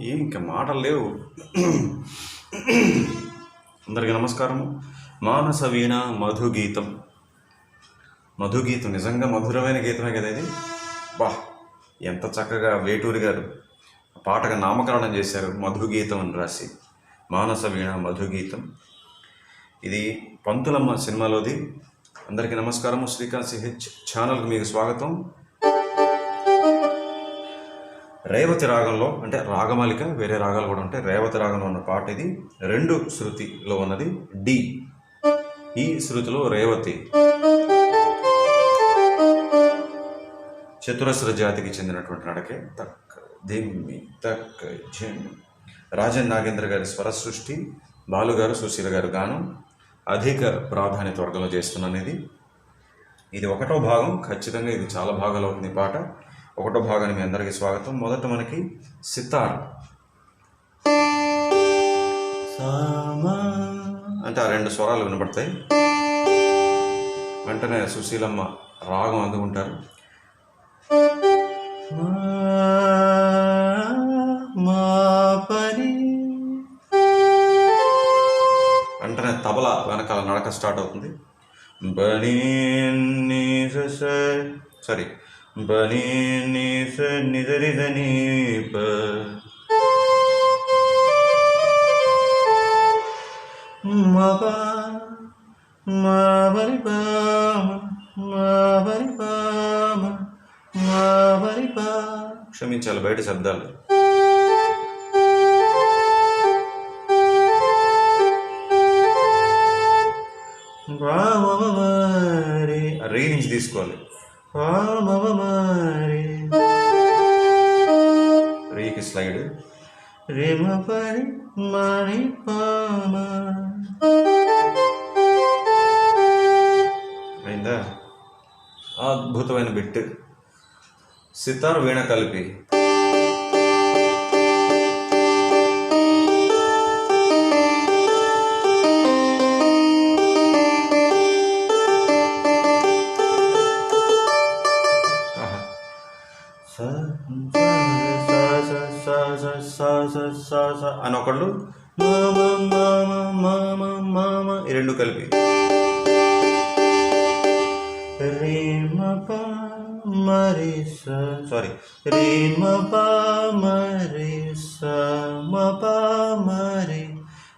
ఏం ఇంకా మాటలు లేవు. అందరికీ నమస్కారము. మానస వీణ మధుగీతం. మధుగీతం నిజంగా మధురమైన గీతమే కదా ఇది? బా ఎంత చక్కగా వేటూరి గారు పాటగా నామకరణం చేశారు మధుగీతం అని రాసి. మానస వీణ మధుగీతం. ఇది పంతులమ్మ సినిమాలోది. అందరికీ నమస్కారము. శ్రీకాంత్ సిహెచ్ ఛానల్కి మీకు స్వాగతం. రేవతి రాగంలో అంటే రాగమాలిక వేరే రాగాలు కూడా ఉంటాయి. రేవతి రాగంలో ఉన్న పాట ఇది. రెండు శృతిలో ఉన్నది. డి. ఈ శృతిలో రేవతి. చతురస్ర జాతికి చెందినటువంటి నడకే తక్ దిమ్మి తక్ రాజన్ నాగేంద్ర గారి స్వర సృష్టి బాలుగారు సుశీల గారు గాను అధిక ప్రాధాన్యత వర్గంలో చేస్తున్నాను ఇది ఇది ఒకటో భాగం. ఖచ్చితంగా ఇది చాలా భాగాలు అవుతుంది ఈ పాట. ఒకటో భాగానికి మీ అందరికీ స్వాగతం. మొదట మనకి సితార్. సామా. అంటే ఆ రెండు స్వరాలు వినపడతాయి. వెంటనే సుశీలమ్మ రాగం అందుకుంటారు. వెంటనే తబల వెనకాల నడక స్టార్ట్ అవుతుంది. సారీ బని నిస మా మా మా పా క్షమించాలి బయట శబ్దాలు రీ నుంచి తీసుకోవాలి. రీకి స్లైడ్. రేమ పరి మణి పామ. అయిందా? అద్భుతమైన బిట్. సితార్ వీణ కలిపి. అని ఒకళ్ళు ఈ రెండు కలిపి. రే మరి సారీ రే మరి సా మపా మరి.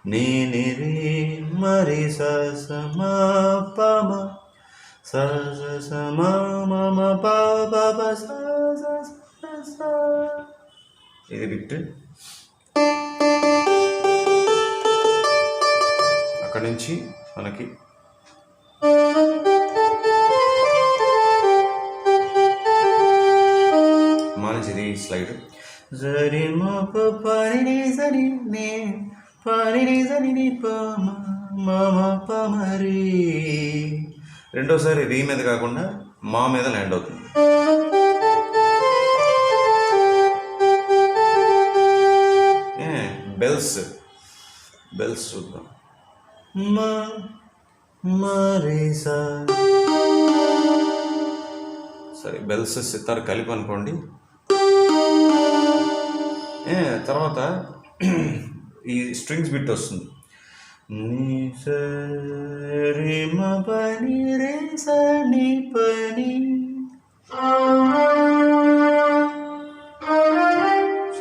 నేని రే మరి సా సమా పమ సా సమా మమ పా ఇది బిట్ అక్కడి నుంచి మనకి మానేది స్లైడ్. జరి సరి నే పరిని సరి ని ప మమ పమరి రెండోసారి రీ మీద కాకుండా మా మీద ల్యాండ్ అవుతుంది. ఏ బెల్స్. బెల్స్ చూద్దాం. మా మరీసా సరే బెల్స్ సితార్ కలిపి అనుకోండి. తర్వాత ఈ స్ట్రింగ్స్ బిట్ వస్తుంది. నీ స రి మ పని రే స పని.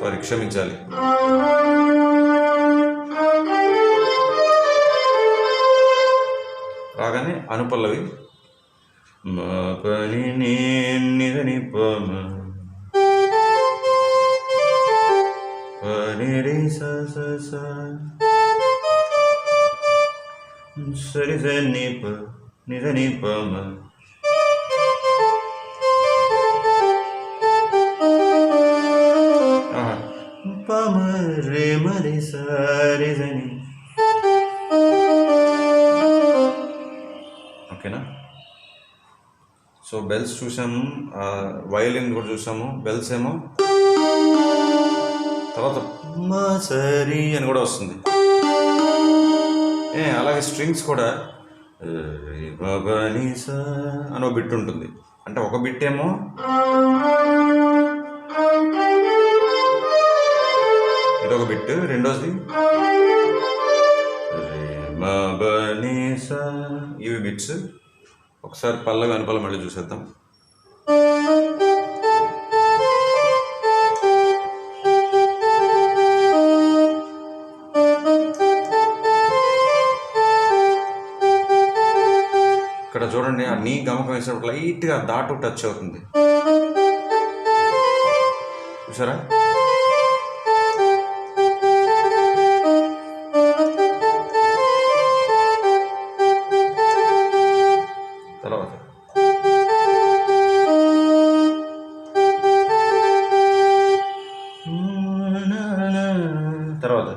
సారీ క్షమించాలి. కానీ అనుపల్లవి. పని నిదని పమ. పని సరి సని ప నిదని పమ. రే మరి సరి సని ఓకేనా? సో బెల్స్ చూసాము వయలిన్ కూడా చూసాము. బెల్స్ ఏమో తర్వాత మా సరి అని కూడా వస్తుంది. ఏ అలాగే స్ట్రింగ్స్ కూడా అని ఒక బిట్ ఉంటుంది. అంటే ఒక బిట్ ఏమో ఒక బిట్ రెండోది ఇవి బిట్స్. ఒకసారి పల్లవి అనుపల్ల మళ్ళీ చూసేద్దాం. ఇక్కడ చూడండి ఆ నీ గమకం వేసినప్పుడు లైట్గా దాటు టచ్ అవుతుంది. చూసారా? తర్వాత.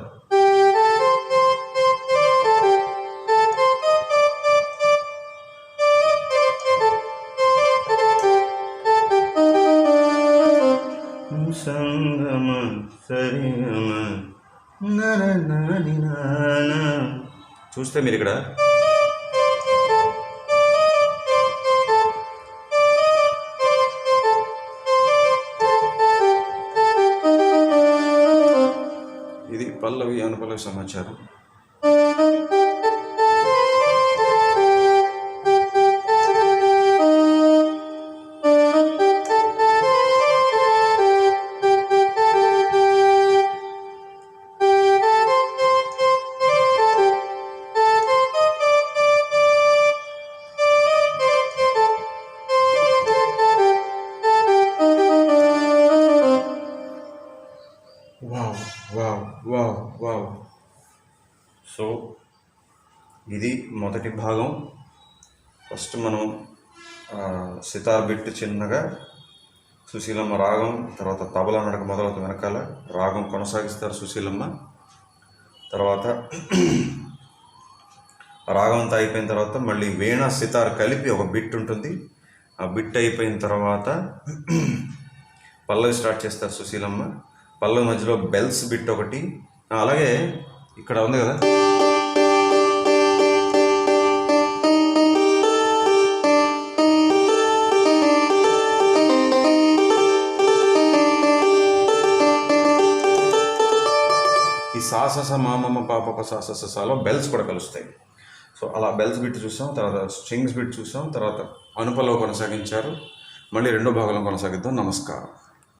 సంగమ సరిగమ నర నాని. చూస్తే మీరు ఇక్కడ ఇది పల్లవి సమాచారం. మొదటి భాగం. ఫస్ట్ మనం సితార్ బిట్ చిన్నగా సుశీలమ్మ రాగం తర్వాత తబలా నడక మొదలవుతుంది వెనకాల. రాగం కొనసాగిస్తారు సుశీలమ్మ. తర్వాత రాగం అంతా అయిపోయిన తర్వాత మళ్ళీ వీణ సితార్ కలిపి ఒక బిట్ ఉంటుంది. ఆ బిట్ అయిపోయిన తర్వాత పల్లవి స్టార్ట్ చేస్తారు సుశీలమ్మ. పల్లవి మధ్యలో బెల్స్ బిట్ ఒకటి. అలాగే ఇక్కడ ఉంది కదా. సాసస మామమ్మ పాప సాసస సాలో బెల్స్ కూడా కలుస్తాయి. సో అలా బెల్స్ బిట్ చూసాం తర్వాత స్ట్రింగ్స్ బిట్ చూసాం తర్వాత అనుపలో కొనసాగించారు. మళ్ళీ రెండో భాగంలో కొనసాగిద్దాం. నమస్కారం.